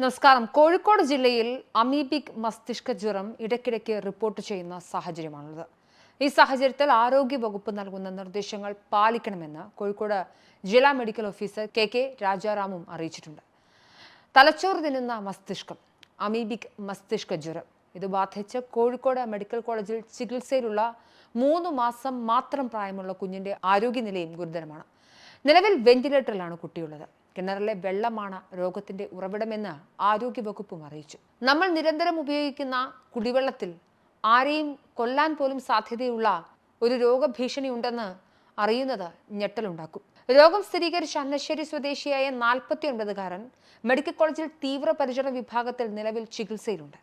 നമസ്കാരം. കോഴിക്കോട് ജില്ലയിൽ അമീബിക് മസ്തിഷ്ക ജ്വരം ഇടയ്ക്കിടയ്ക്ക് റിപ്പോർട്ട് ചെയ്യുന്ന സാഹചര്യമാണുള്ളത്. ഈ സാഹചര്യത്തിൽ ആരോഗ്യ വകുപ്പ് നൽകുന്ന നിർദ്ദേശങ്ങൾ പാലിക്കണമെന്ന് കോഴിക്കോട് ജില്ലാ മെഡിക്കൽ ഓഫീസർ കെ കെ രാജാറാമും അറിയിച്ചിട്ടുണ്ട്. തലച്ചോറ് തിന്നുന്ന മസ്തിഷ്കം അമീബിക് മസ്തിഷ്ക ജ്വരം ഇത് ബാധിച്ച് കോഴിക്കോട് മെഡിക്കൽ കോളേജിൽ ചികിത്സയിലുള്ള മൂന്ന് മാസം മാത്രം പ്രായമുള്ള കുഞ്ഞിന്റെ ആരോഗ്യനിലയും ഗുരുതരമാണ്. നിലവിൽ വെന്റിലേറ്ററിലാണ് കുട്ടിയുള്ളത്. കിണറിലെ വെള്ളമാണ് രോഗത്തിന്റെ ഉറവിടമെന്ന് ആരോഗ്യവകുപ്പും അറിയിച്ചു. നമ്മൾ നിരന്തരം ഉപയോഗിക്കുന്ന കുടിവെള്ളത്തിൽ ആരെയും കൊല്ലാൻ പോലും സാധ്യതയുള്ള ഒരു രോഗഭീഷണി ഉണ്ടെന്ന് അറിയുന്നത് ഞെട്ടലുണ്ടാക്കും. രോഗം സ്ഥിരീകരിച്ച അന്നശ്ശേരി സ്വദേശിയായ നാൽപ്പത്തി ഒൻപതുകാരൻ മെഡിക്കൽ കോളേജിൽ തീവ്രപരിചരണ വിഭാഗത്തിൽ നിലവിൽ ചികിത്സയിലുണ്ട്.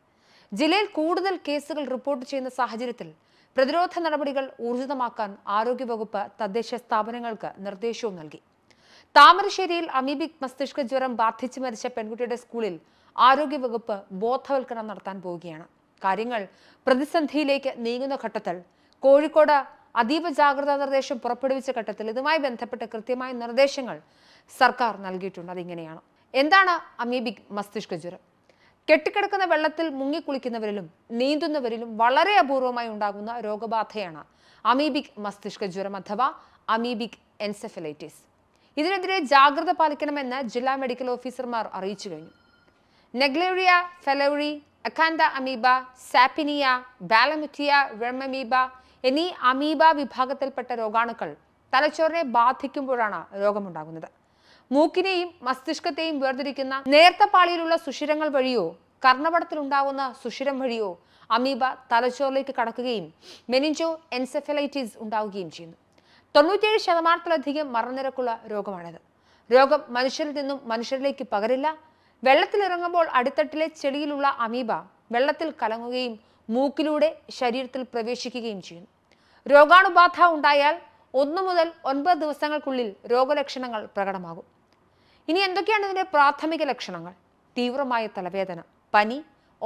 ജില്ലയിൽ കൂടുതൽ കേസുകൾ റിപ്പോർട്ട് ചെയ്യുന്ന സാഹചര്യത്തിൽ പ്രതിരോധ നടപടികൾ ഊർജിതമാക്കാൻ ആരോഗ്യവകുപ്പ് തദ്ദേശ സ്ഥാപനങ്ങൾക്ക് നിർദ്ദേശവും നൽകി. താമരശ്ശേരിയിൽ അമീബിക് മസ്തിഷ്ക ജ്വരം ബാധിച്ച് മരിച്ച പെൺകുട്ടിയുടെ സ്കൂളിൽ ആരോഗ്യവകുപ്പ് ബോധവൽക്കരണം നടത്താൻ പോവുകയാണ്. കാര്യങ്ങൾ പ്രതിസന്ധിയിലേക്ക് നീങ്ങുന്ന ഘട്ടത്തിൽ കോഴിക്കോട് അതീവ ജാഗ്രതാ നിർദ്ദേശം പുറപ്പെടുവിച്ച ഘട്ടത്തിൽ ഇതുമായി ബന്ധപ്പെട്ട കൃത്യമായ നിർദ്ദേശങ്ങൾ സർക്കാർ നൽകിയിട്ടുണ്ട്. അതിങ്ങനെയാണ്. എന്താണ് അമീബിക് മസ്തിഷ്ക ജ്വരം? കെട്ടിക്കിടക്കുന്ന വെള്ളത്തിൽ മുങ്ങിക്കുളിക്കുന്നവരിലും നീന്തുന്നവരിലും വളരെ അപൂർവമായി ഉണ്ടാകുന്ന രോഗബാധയാണ് അമീബിക് മസ്തിഷ്ക ജ്വരം അഥവാ അമീബിക് എൻസെഫലൈറ്റിസ്. ഇതിനെതിരെ ജാഗ്രത പാലിക്കണമെന്ന് ജില്ലാ മെഡിക്കൽ ഓഫീസർമാർ അറിയിച്ചു കഴിഞ്ഞു. Naegleria fowleri Acanthamoeba Sappinia Balamuthia Vermamoeba എന്നീ അമീബ വിഭാഗത്തിൽപ്പെട്ട രോഗാണുക്കൾ തലച്ചോറിനെ ബാധിക്കുമ്പോഴാണ് രോഗമുണ്ടാകുന്നത്. മൂക്കിനെയും മസ്തിഷ്കത്തെയും വേർതിരിക്കുന്ന നേർത്ത പാളിയിലുള്ള സുഷിരങ്ങൾ വഴിയോ കർണപടത്തിലുണ്ടാകുന്ന സുഷിരം വഴിയോ അമീബ തലച്ചോറിലേക്ക് കടക്കുകയും മെനിഞ്ചോ എൻസെഫലൈറ്റിസ് ഉണ്ടാവുകയും ചെയ്യുന്നു. തൊണ്ണൂറ്റിയേഴ് ശതമാനത്തിലധികം മരണനിരക്കുള്ള രോഗമാണിത്. രോഗം മനുഷ്യരിൽ നിന്നും മനുഷ്യരിലേക്ക് പകരില്ല. വെള്ളത്തിലിറങ്ങുമ്പോൾ അടിത്തട്ടിലെ ചെളിയിലുള്ള അമീബ വെള്ളത്തിൽ കലങ്ങുകയും മൂക്കിലൂടെ ശരീരത്തിൽ പ്രവേശിക്കുകയും ചെയ്യും. രോഗാണുബാധ ഉണ്ടായാൽ ഒന്നു മുതൽ ഒൻപത് ദിവസങ്ങൾക്കുള്ളിൽ രോഗലക്ഷണങ്ങൾ പ്രകടമാകും. ഇനി എന്തൊക്കെയാണ് ഇതിന്റെ പ്രാഥമിക ലക്ഷണങ്ങൾ? തീവ്രമായ തലവേദന പനി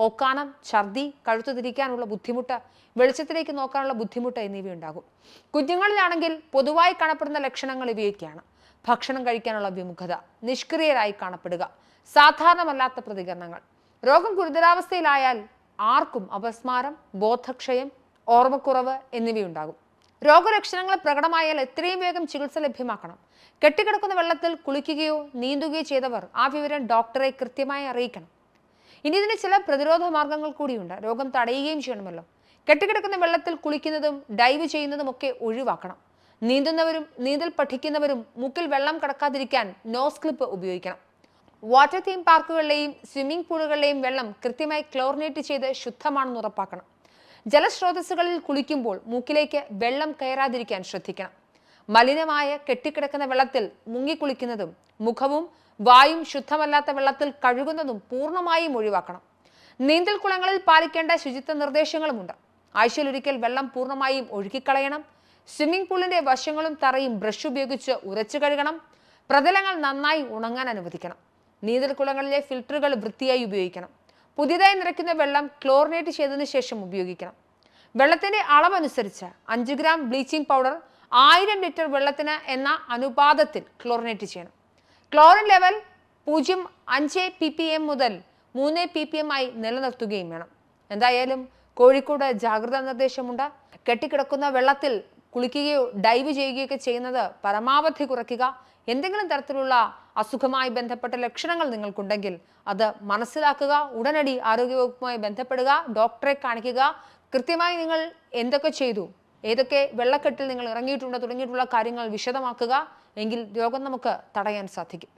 ഓക്കാനം ഛർദി കഴുത്തു തിരിക്കാനുള്ള ബുദ്ധിമുട്ട് വെളിച്ചത്തിലേക്ക് നോക്കാനുള്ള ബുദ്ധിമുട്ട് എന്നിവയുണ്ടാകും. കുഞ്ഞുങ്ങളിലാണെങ്കിൽ പൊതുവായി കാണപ്പെടുന്ന ലക്ഷണങ്ങൾ ഇവയൊക്കെയാണ്. ഭക്ഷണം കഴിക്കാനുള്ള വിമുഖത നിഷ്ക്രിയരായി കാണപ്പെടുക സാധാരണമല്ലാത്ത പ്രതികരണങ്ങൾ. രോഗം ഗുരുതരാവസ്ഥയിലായാൽ ആർക്കും അപസ്മാരം ബോധക്ഷയം ഓർമ്മക്കുറവ് എന്നിവയുണ്ടാകും. രോഗലക്ഷണങ്ങൾ പ്രകടമായാൽ എത്രയും വേഗം ചികിത്സ ലഭ്യമാക്കണം. കെട്ടിക്കിടക്കുന്ന വെള്ളത്തിൽ കുളിക്കുകയോ നീന്തുകയോ ചെയ്തവർ ആ വിവരം ഡോക്ടറെ കൃത്യമായി അറിയിക്കണം. ഇനി ഇതിന് ചില പ്രതിരോധ മാർഗങ്ങൾ കൂടിയുണ്ട്. രോഗം തടയുകയും ചെയ്യണമല്ലോ. കെട്ടിക്കിടക്കുന്ന വെള്ളത്തിൽ കുളിക്കുന്നതും ഡൈവ് ചെയ്യുന്നതും ഒക്കെ ഒഴിവാക്കണം. നീന്തുന്നവരും നീന്തൽ പഠിക്കുന്നവരും മുക്കിൽ വെള്ളം കടക്കാതിരിക്കാൻ നോസ് ക്ലിപ്പ് ഉപയോഗിക്കണം. വാട്ടർ തീം പാർക്കുകളിലെയും സ്വിമ്മിംഗ് പൂളുകളിലെയും വെള്ളം കൃത്യമായി ക്ലോറിനേറ്റ് ചെയ്ത് ശുദ്ധമാണെന്ന് ഉറപ്പാക്കണം. ജലസ്രോതസ്സുകളിൽ കുളിക്കുമ്പോൾ മൂക്കിലേക്ക് വെള്ളം കയറാതിരിക്കാൻ ശ്രദ്ധിക്കണം. മലിനമായ കെട്ടിക്കിടക്കുന്ന വെള്ളത്തിൽ മുങ്ങിക്കുളിക്കുന്നതും മുഖവും വായും ശുദ്ധമല്ലാത്ത വെള്ളത്തിൽ കഴുകുന്നതും പൂർണമായും ഒഴിവാക്കണം. നീന്തൽ കുളങ്ങളിൽ പാലിക്കേണ്ട ശുചിത്വ നിർദ്ദേശങ്ങളുമുണ്ട്. ആഴ്ചയിലൊരിക്കൽ വെള്ളം പൂർണമായും ഒഴുകിക്കളയണം സ്വിമ്മിംഗ് പൂളിന്റെ വശങ്ങളും തറയും ബ്രഷ് ഉപയോഗിച്ച് ഉരച്ചു കഴുകണം. പ്രതലങ്ങൾ നന്നായി ഉണങ്ങാൻ അനുവദിക്കണം. നീന്തൽ കുളങ്ങളിലെ ഫിൽറ്ററുകൾ വൃത്തിയായി ഉപയോഗിക്കണം. പുതിയതായി നിറയ്ക്കുന്ന വെള്ളം ക്ലോറിനേറ്റ് ചെയ്തതിന് ശേഷം ഉപയോഗിക്കണം. വെള്ളത്തിന്റെ അളവനുസരിച്ച് അഞ്ച് ഗ്രാം ബ്ലീച്ചിങ് പൗഡർ ആയിരം ലിറ്റർ വെള്ളത്തിന് എന്ന അനുപാതത്തിൽ ക്ലോറിനേറ്റ് ചെയ്യണം. ക്ലോറിൻ ലെവൽ പൂജ്യം അഞ്ച് പി പി എം മുതൽ മൂന്ന് പി പി എം ആയി നിലനിർത്തുകയും വേണം. എന്തായാലും കോഴിക്കോട് ജാഗ്രതാ നിർദ്ദേശമുണ്ട്. കെട്ടിക്കിടക്കുന്ന വെള്ളത്തിൽ കുളിക്കുകയോ ഡൈവ് ചെയ്യുകയൊക്കെ ചെയ്യുന്നത് പരമാവധി കുറയ്ക്കുക. എന്തെങ്കിലും തരത്തിലുള്ള അസുഖമായി ബന്ധപ്പെട്ട ലക്ഷണങ്ങൾ നിങ്ങൾക്കുണ്ടെങ്കിൽ അത് മനസ്സിലാക്കുക ഉടനടി ആരോഗ്യവകുപ്പുമായി ബന്ധപ്പെടുക ഡോക്ടറെ കാണിക്കുക. കൃത്യമായി നിങ്ങൾ എന്തൊക്കെ ചെയ്തു ഏതൊക്കെ വെള്ളക്കെട്ടിൽ നിങ്ങൾ ഇറങ്ങിയിട്ടുണ്ടോ തുടങ്ങിയിട്ടുള്ള കാര്യങ്ങൾ വിശദമാക്കുക. എങ്കിൽ രോഗം നമുക്ക് തടയാൻ സാധിക്കും.